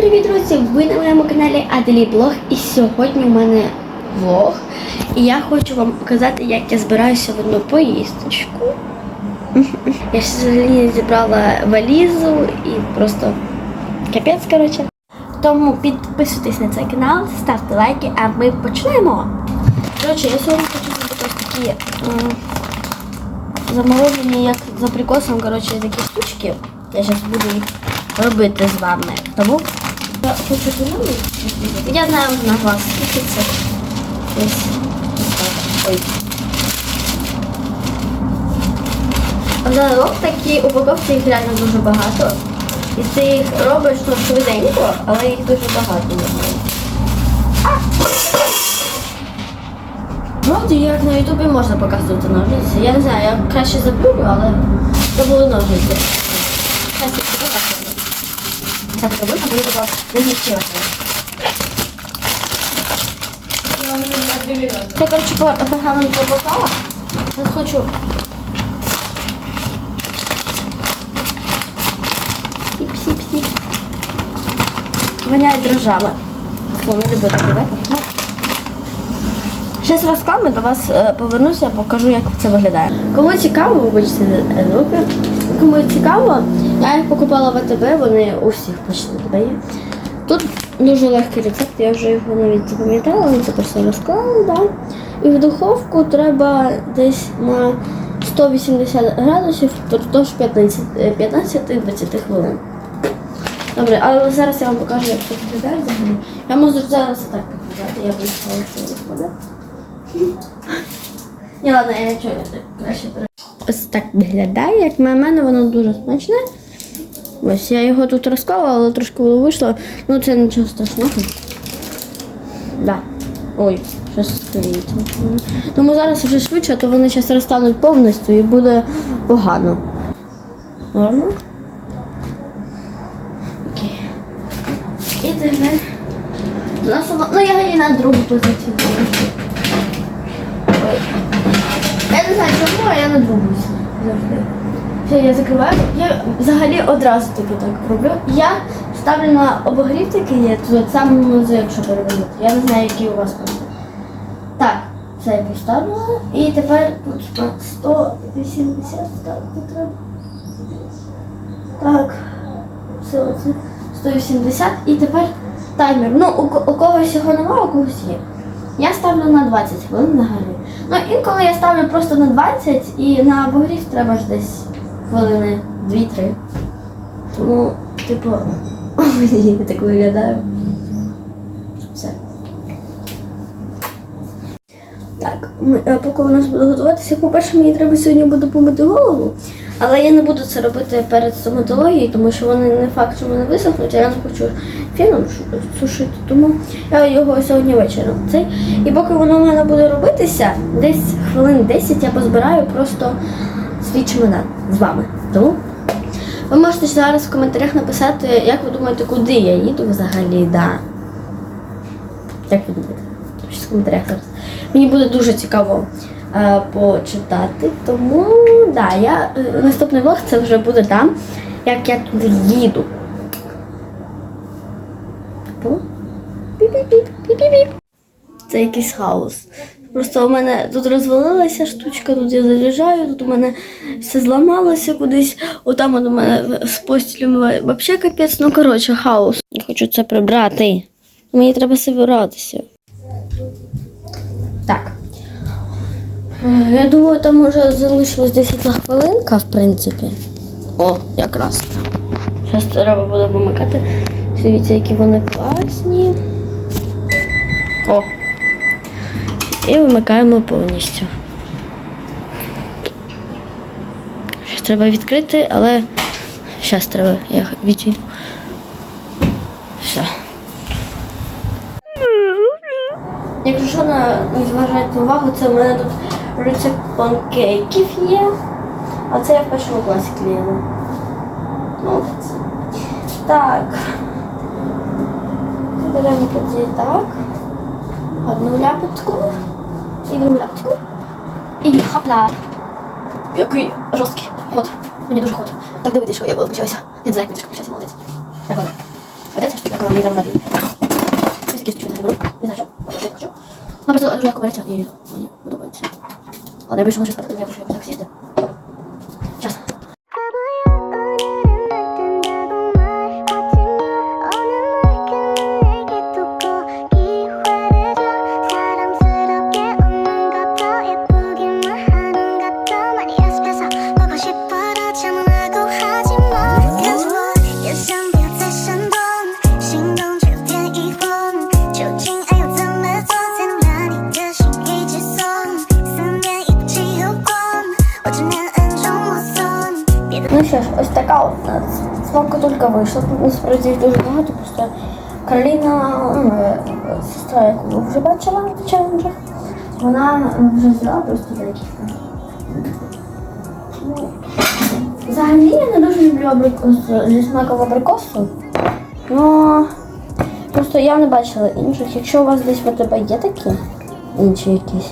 привіт, друзі! Ви на моєму каналі Аделі Блог і сьогодні у мене влог. І я хочу вам показати, як я збираюся в одну поїздочку. Я ще взагалі зібрала валізу і просто капець, коротше. Тому підписуйтесь на цей канал, ставте лайки, а ми почнемо. Коротше, я сьогодні хочу зробити ось такі заморожені, як за прикосом, коротше, такі штучки. Я зараз буду їх робити з вами. Тому я знаю на так. Ой. Загалом такі упаковці їх реально дуже багато. І ти їх робиш ну, швиденько, але їх дуже багато. Вроді як на ютубі можна показувати ножниці. Я не знаю, я краще забуду, але це були ножниці. Покажу. Так, робити, бо я така не змістилася. Я, коротше, по- погано попала. Я хочу Піп-сіп-сіп. Воняє дрожжами. Фу, не люблю так? Ну. Зараз розкладу, до вас е, повернуся, покажу, як це виглядає. Кому цікаво, вибачте е, звуки. Кому цікаво, я їх покупала в АТБ, вони у всіх почти АТБ є. Тут дуже легкий рецепт, я вже його навіть запам'ятала, але це просто розклала, да. І в духовку треба десь на 180 градусів, тож 15 е, 15-20 хвилин. Добре, але зараз я вам покажу, як це виглядає взагалі. Я можу зараз так показати, я вийшла це виходить. Ні, ладно, я нічого краще. Ось так виглядає, як на мене, воно дуже смачне. Ось я його тут розклала, але трошки вийшло. Ну це нічого страшного. Да. Ой, щось стоїть. Тому зараз вже швидше, то вони зараз розтануть повністю і буде погано. Норма? Окей. І тепер. Ну я її на другу позицію. Знаю чому, а я на другу завжди. Все, я закриваю. Я взагалі одразу таки так роблю. Я ставлю на обогрів такий є, тут саме внизу, якщо переводити. Я не знаю, який у вас просто. Так, це я поставила. І тепер тут 180 ставити треба. Так. Все, оце 180. І тепер таймер. Ну, у, у когось його немає, у когось є. Я ставлю на 20 хвилин взагалі. Ну, інколи я ставлю просто на 20 і на обогрів треба ж десь хвилини 2-3. Тому, типу, я так виглядаю. Все. Так, е, поки у нас буде готуватися, по-перше, мені треба сьогодні буде помити голову. Але я не буду це робити перед стоматологією, тому що вони не факт, що вони висохнуть, а я не хочу фіном сушити. Тому я його сьогодні вечором. Цей. І поки воно в мене буде робитися, десь хвилин 10 я позбираю просто свій чемодан з вами. Тому ви можете зараз в коментарях написати, як ви думаєте, куди я їду взагалі, да. Як ви думаєте? В коментарях зараз. Мені буде дуже цікаво почитати. Тому да, я е, наступний влог це вже буде там, як я туди їду. Це якийсь хаос. Просто у мене тут розвалилася штучка, тут я заряджаю, тут у мене все зламалося кудись. Отам от у мене з постілем взагалі капець. Ну коротше, хаос. Я хочу це прибрати. Мені треба збиратися. Так. Е, Я думаю, там вже залишилось десь одна хвилинка, в принципі. О, якраз. Зараз треба буде вимикати. Дивіться, які вони класні. О. І вимикаємо повністю. Щось треба відкрити, але зараз треба, я відійду. Все. Якщо що на не зважаєте увагу, це в мене тут рецепт панкейків є. А це я в першому класі клеїла. Молодець. Так. Беремо тоді так. Одну ляпочку. І другу ляпочку. І хапла. Який жорсткий. От. Мені дуже ход. Так дивитися, що я вилучилася. Я не знаю, як мені вилучилася, молодець. Так, от. Ведеться? коли мені замовляють. Ось кісточку не беру. Не знаю, що. Я хочу. Ну, просто дуже легко береться, і мені подобається. Але я більше можу спати, я хочу так сісти. Час. Ну що ж, ось така от е, смакотулька вийшла. Тут насправді їх дуже багато, просто Кароліна, ну, е, сестра, яку ви вже бачила в челенджах, вона е, вже взяла просто декілька. Ну, Взагалі я не дуже люблю абрикос зі смаком абрикосу. Ну просто я не бачила інших. Якщо у вас десь в тебе є такі інші якісь,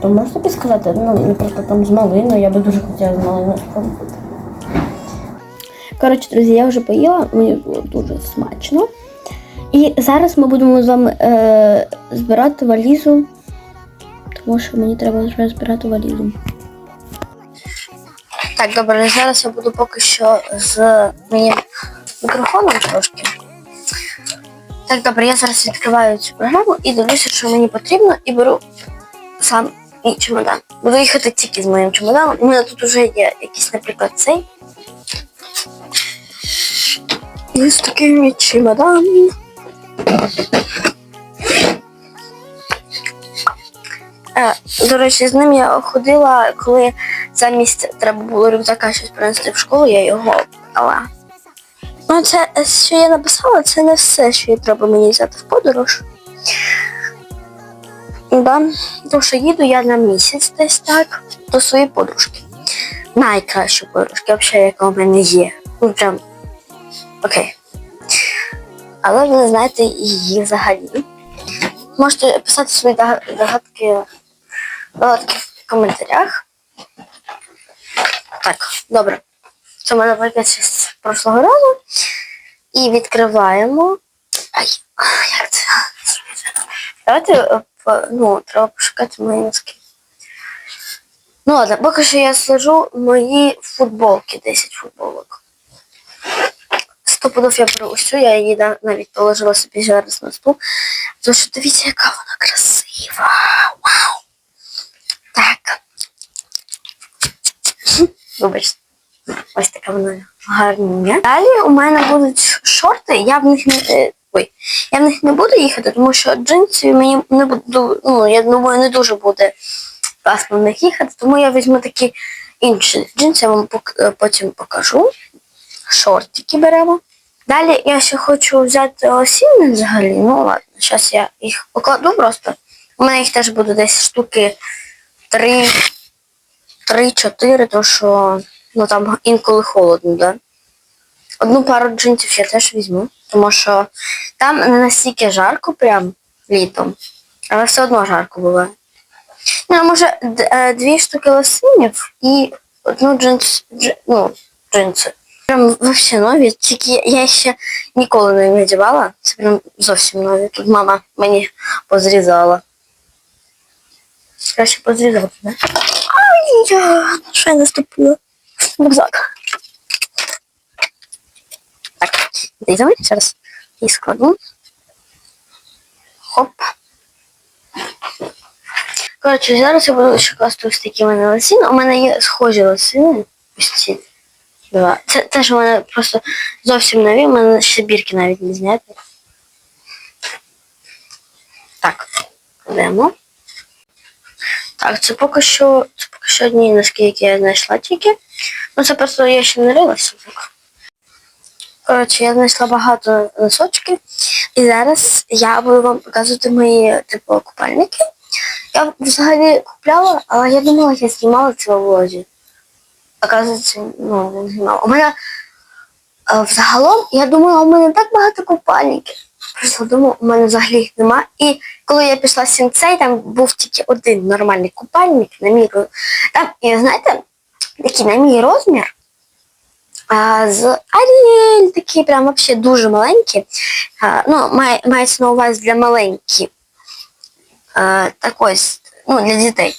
то можете підсказати, ну, наприклад, там з малиною, я би дуже хотіла з малиною спробувати. Коротше, друзі, я вже поїла, мені було дуже смачно. І зараз ми будемо з вами е, збирати валізу, тому що мені треба вже збирати валізу. Так, добре, зараз я буду поки що з моїм мікрофоном трошки. Так, добре, я зараз відкриваю цю програму і дивлюся, що мені потрібно, і беру сам мій чемодан. Буду їхати тільки з моїм чемоданом. У мене тут вже є якийсь, наприклад, цей. І ось такий мій чемодан. Е, до речі, з ним я ходила, коли замість треба було рюкзака щось принести в школу, я його брала. Ну, це, що я написала, це не все, що треба мені взяти в подорож. Да. Тому що їду я на місяць десь так до своєї подружки. Найкращої подружки, взагалі, яка у мене є. Ну прям окей. Але ви не знаєте її взагалі. Можете писати свої догадки, в коментарях. Так, добре. Це в мене пакет з прошлого разу. І відкриваємо. Ай, як це? Давайте, е, ну, треба пошукати мої носки. Ну ладно, поки що я сложу мої футболки, 10 футболок. Сто пудов я беру цю, я її навіть положила собі зараз на стул. Тому що дивіться, яка вона красива. Вау! Так. Вибачте. Ось така вона гарна. Далі у мене будуть шорти, я в них не. е, Ой, я в них не буду їхати, тому що джинси мені не буду, ну, я думаю, не дуже буде класно в них їхати, тому я візьму такі інші джинси, я вам е, потім покажу. Шортики беремо. Далі я ще хочу взяти осінні взагалі. Ну ладно, зараз я їх покладу просто. У мене їх теж буде десь штуки 3, 3-4, то що ну там інколи холодно, да. Одну пару джинсів я теж візьму, тому що там не настільки жарко прям літом, але все одно жарко буває. Ну, може е, дві штуки лосинів і одну джинс, дж- ну, джинси. Прям вообще нові, тільки я- ще ніколи не надівала. Це прям зовсім нові. Тут мама мені позрізала. Краще позрізати, да? Ай, я, на що я наступила? Рюкзак. Так, дивіться, зараз і складу. Хоп. Коротше, зараз я буду ще класти ось такі мене лосини. У мене є схожі лосини. Ось ці два. Це теж у мене просто зовсім нові, у мене ще бірки навіть не зняті. Так, кладемо. Так, це поки що, це поки що одні носки, які я знайшла тільки. Ну це просто я ще не рилася. Коротше, я знайшла багато носочків. І зараз я буду вам показувати мої типу купальники. Я взагалі купляла, але я думала, я знімала це в влозі. Оказується, ну, не знімала. У мене е, взагалом, я думала, у мене так багато купальників. Просто думала, у мене взагалі їх нема. І коли я пішла в сінцей, там був тільки один нормальний купальник на мій роз- Там, і знаєте, такий на мій розмір. А, з Аріель такі прям вообще дуже маленькі. А, ну, має, мається на увазі для маленьких. А, так ось, ну, для дітей.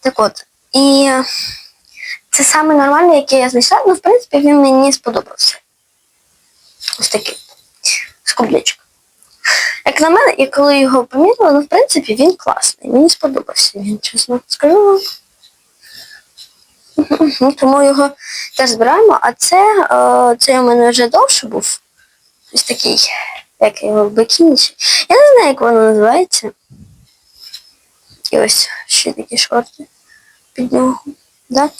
Так от. І це саме нормальне, яке я знайшла. Ну, в принципі, він мені сподобався. Ось такий. Скублячок. Як на мене, і коли його помітила, ну, в принципі, він класний. Мені сподобався він, чесно скажу вам. Тому його теж збираємо, а це, е, це у мене вже довше був. Ось такий, як його бикінчик. Я не знаю, як воно називається. І ось ще такі шорти під нього. Да?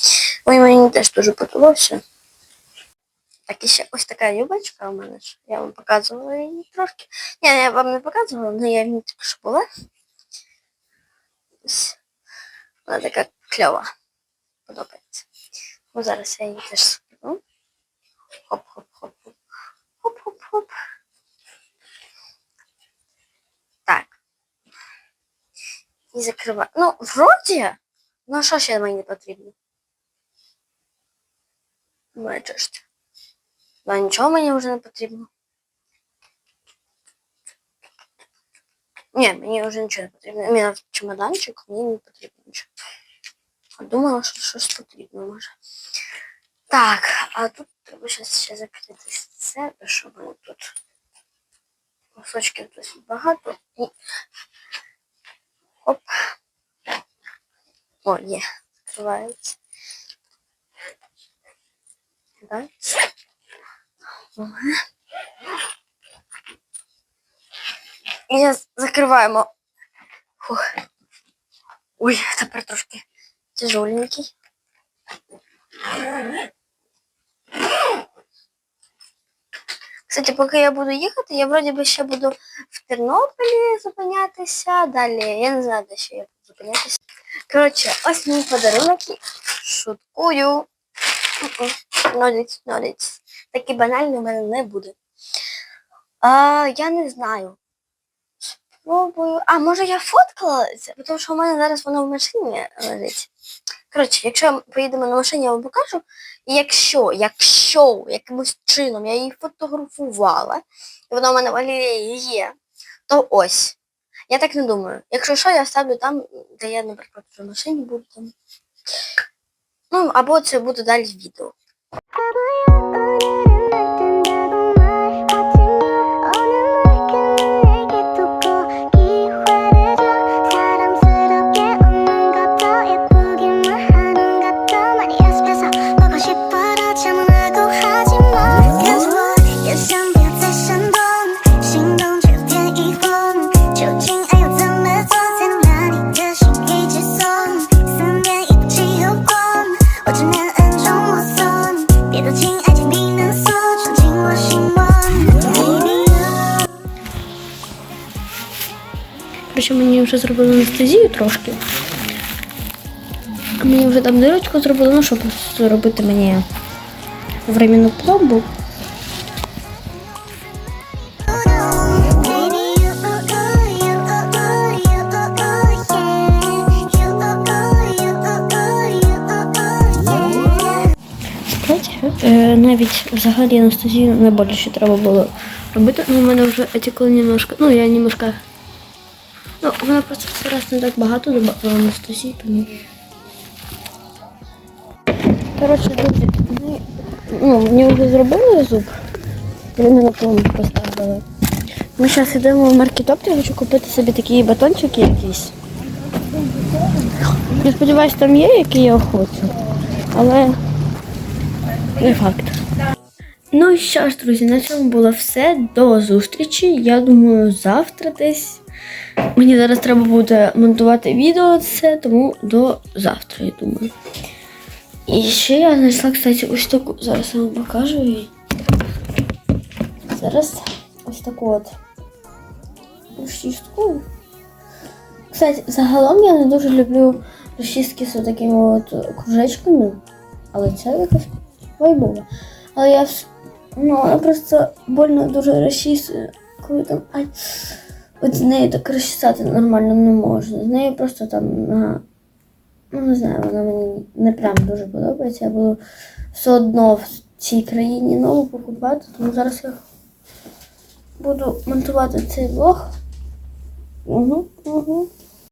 Ой, мені теж дуже подобався. Так, і ще ось така юбочка у мене. ж. Я вам показувала її трошки. Ні, я вам не показувала, але я в ній тільки що була. Ось. Вона така кльова. Подобається. Ну, зараз я її теж скину. Хоп-хоп-хоп. Хоп-хоп-хоп. Так. І закриваю. Ну, вроді. Ну, що ще мені потрібно? Бачиш. Ну, нічого мені вже не потрібно. Ні, мені вже нічого не потрібно. Мені чемоданчик, мені не потрібно нічого. Думала, що щось потрібно може. Так, а тут треба зараз ще закрити це, щоб воно тут кусочків досить багато. І... Оп. О, є, відкривається. Так. Ага. І зараз закриваємо. Фух. Ой, тепер трошки тяжеленький. Кстати, поки я буду їхати, я вроді би ще буду в Тернополі зупинятися. Далі я не знаю, де ще я буду зупинятися. Коротше, ось мій подарунок. Шуткую. Ноліць, ноліць. Такий банальний у мене не буде. А, я не знаю. Спробую. А, може я фоткала? Тому що у мене зараз воно в машині лежить. Коротше, якщо поїдемо на машині, я вам покажу. І якщо, якщо якимось чином я її фотографувала, і вона в мене в галереї є, то ось. Я так не думаю. Якщо що, я ставлю там, де я, наприклад, в машині буду там. Ну, або це буде далі в відео. Короче, мені вже зробили анестезію трошки. Мені вже там дирочку зробили, ну, щоб зробити мені временну пломбу. Е, навіть взагалі анестезію не боляче треба було робити. Ну, у мене вже отекло немножко. Ну, я немножко. Ну, вона просто раз не так багато добавила анестезії, тому. Коротше, друзі, ми, ну, мені вже зробили зуб. Вони на пломбу поставили. Ми зараз йдемо в маркетоп, я хочу купити собі такі батончики якісь. Я сподіваюся, там є, які я хочу. Але не факт. Ну і що ж, друзі, на цьому було все. До зустрічі. Я думаю, завтра десь. Мені зараз треба буде монтувати відео це, тому до завтра, я думаю. І ще я знайшла, кстати, ось таку. Зараз я вам покажу її. Зараз ось таку от розчістку. Кстати, загалом я не дуже люблю розчістки з такими от кружечками, але це якась вайбова. Але я ну, просто больно дуже розчісує, коли там. Ай, от з нею так розчесати нормально не можна. З нею просто там на. Ну, не знаю, вона мені не прям дуже подобається. Я буду все одно в цій країні нову покупати, тому зараз я буду монтувати цей влог. Угу, угу.